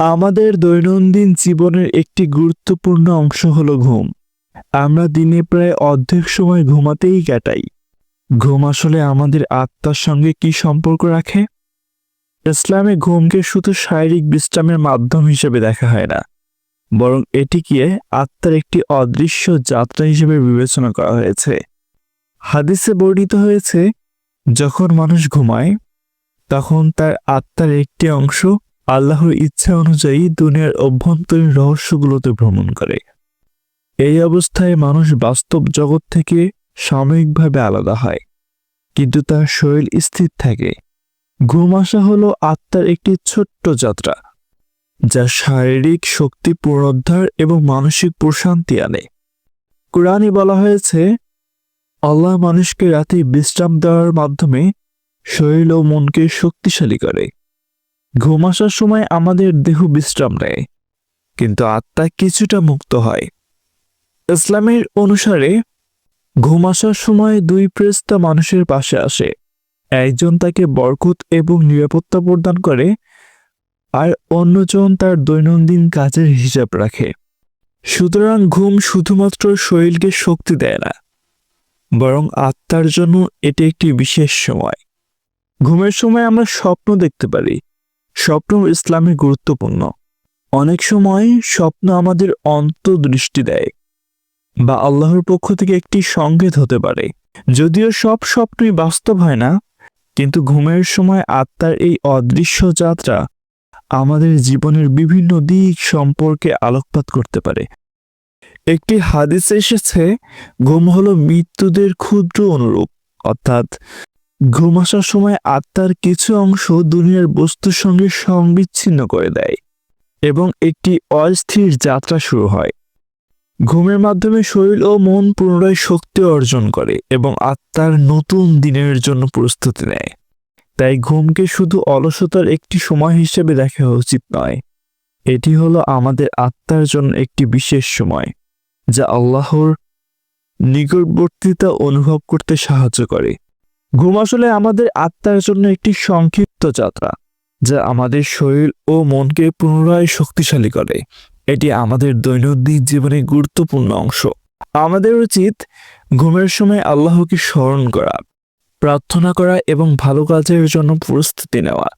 আমাদের দৈনন্দিন জীবনের একটি গুরুত্বপূর্ণ অংশ হলো ঘুম। আমরা দিনে প্রায় অর্ধেক সময় ঘুমাতেই কাটাই। ঘুম আসলে আমাদের আত্মার সঙ্গে কি সম্পর্ক রাখে? ইসলামে ঘুমকে শুধু শারীরিক বিশ্রামের মাধ্যম হিসেবে দেখা হয় না, বরং এটিকে আত্মার একটি অদৃশ্য যাত্রা হিসেবে বিবেচনা করা হয়েছে। হাদিসে বর্ণিত হয়েছে, যখন মানুষ ঘুমায়, তখন তার আত্মার একটি অংশ আল্লাহর ইচ্ছা অনুযায়ী দুনিয়ার অভ্যন্তরীণ রহস্যগুলোতে ভ্রমণ করে। এই অবস্থায় মানুষ বাস্তব জগৎ থেকে সাময়িকভাবে আলাদা হয়, কিন্তু তার শরীর স্থির থাকে। ঘুম আসা হলো আত্মার একটি ছোট্ট যাত্রা, যা শারীরিক শক্তি পুনরুদ্ধার এবং মানসিক প্রশান্তি আনে। কোরআনই বলা হয়েছে, আল্লাহ মানুষকে রাতে বিশ্রাম দেওয়ার মাধ্যমে শরীর ও মনকে শক্তিশালী করে। ঘুম আসার সময় আমাদের দেহ বিশ্রাম নেয়, কিন্তু আত্মা কিছুটা মুক্ত হয়। ইসলামের অনুসারে, ঘুম আসার সময় দুই প্রেস্তা মানুষের পাশে আসে। একজন তাকে বরকত এবং নিরাপত্তা প্রদান করে আর অন্যজন তার দৈনন্দিন কাজের হিসাব রাখে। সুতরাং ঘুম শুধুমাত্র শরীরকে শক্তি দেয় না, বরং আত্মার জন্য এটি একটি বিশেষ সময়। ঘুমের সময় আমরা স্বপ্ন দেখতে পারি স্বপ্ন ইসলামে গুরুত্বপূর্ণ। অনেক সময় স্বপ্ন আমাদের অন্তদৃষ্টি দেয় বা আল্লাহর পক্ষ থেকে একটি সংকেত হতে পারে। যদিও সব স্বপ্নই বাস্তব হয় না, কিন্তু ঘুমের সময় আত্মার এই অদৃশ্য যাত্রা আমাদের জীবনের বিভিন্ন দিক সম্পর্কে আলোকপাত করতে পারে। একটি হাদিসে এসেছে, ঘুম হলো মৃত্যুদের ক্ষুদ্র অনুরূপ, অর্থাৎ ঘুম আসার সময় আত্মার কিছু অংশ দুনিয়ার বস্তুর সঙ্গে সংবিচ্ছিন্ন করে দেয় এবং একটি অস্থির যাত্রা শুরু হয়। ঘুমের মাধ্যমে শরীর ও মন পুনরায় শক্তি অর্জন করে এবং আত্মার নতুন দিনের জন্য প্রস্তুতি নেয়। তাই ঘুমকে শুধু অলসতার একটি সময় হিসেবে দেখা উচিত নয়। এটি হলো আমাদের আত্মার জন্য একটি বিশেষ সময়, যা আল্লাহর নিকটবর্তিতা অনুভব করতে সাহায্য করে। ঘুম আসলে আমাদের আত্মার জন্য একটি সংক্ষিপ্ত যাত্রা, যা আমাদের শরীর ও মনকে পুনরায় শক্তিশালী করে। এটি আমাদের দৈনন্দিন জীবনের গুরুত্বপূর্ণ অংশ। আমাদের উচিত ঘুমের সময় আল্লাহকে স্মরণ করা, প্রার্থনা করা এবং ভালো কাজের জন্য প্রস্তুতি নেওয়া।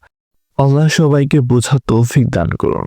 আল্লাহ সবাইকে বোঝা তৌফিক দান করুন।